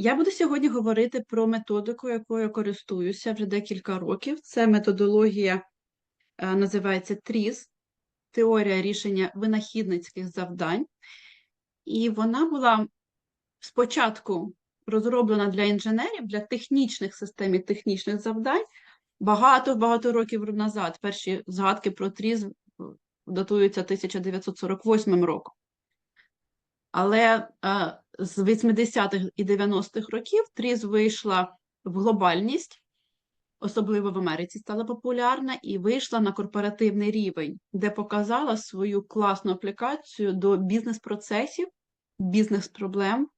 Я буду сьогодні говорити про методику, якою я користуюся вже декілька років. Це методологія е, називається ТРІЗ, теорія рішення винахідницьких завдань. І вона була спочатку розроблена для інженерів, для технічних систем і технічних завдань. Багато-багато років назад перші згадки про ТРІЗ датуються 1948 роком. Але е, з 80-х і 90-х років ТРІЗ вийшла в глобальність, особливо в Америці стала популярна, і вийшла на корпоративний рівень, де показала свою класну аплікацію до бізнес-процесів, бізнес-проблем.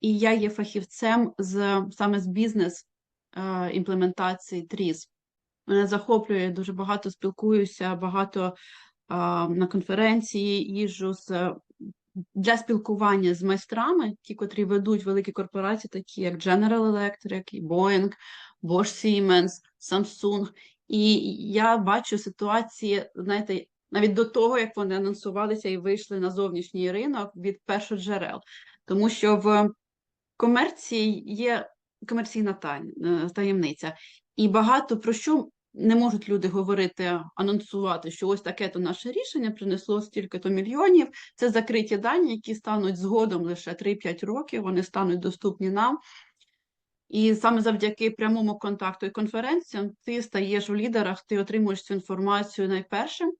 І я є фахівцем з саме з бізнес-імплементації ТРІЗ. Мене захоплює дуже багато спілкуюся, багато на конференції їжджу з для спілкування з майстрами, ті, котрі ведуть великі корпорації, такі як General Electric, і Boeing, Bosch Siemens, Samsung. І я бачу ситуації, знаєте, навіть до того, як вони анонсувалися і вийшли на зовнішній ринок від першоджерел. Тому що в комерції є комерційна таємниця. І багато про що не можуть люди говорити, анонсувати, що ось таке то наше рішення принесло стільки-то мільйонів. Це закриті дані, які стануть згодом лише 3-5 років, вони стануть доступні нам. І саме завдяки прямому контакту і конференціям ти стаєш в лідерах, ти отримуєш цю інформацію найпершим,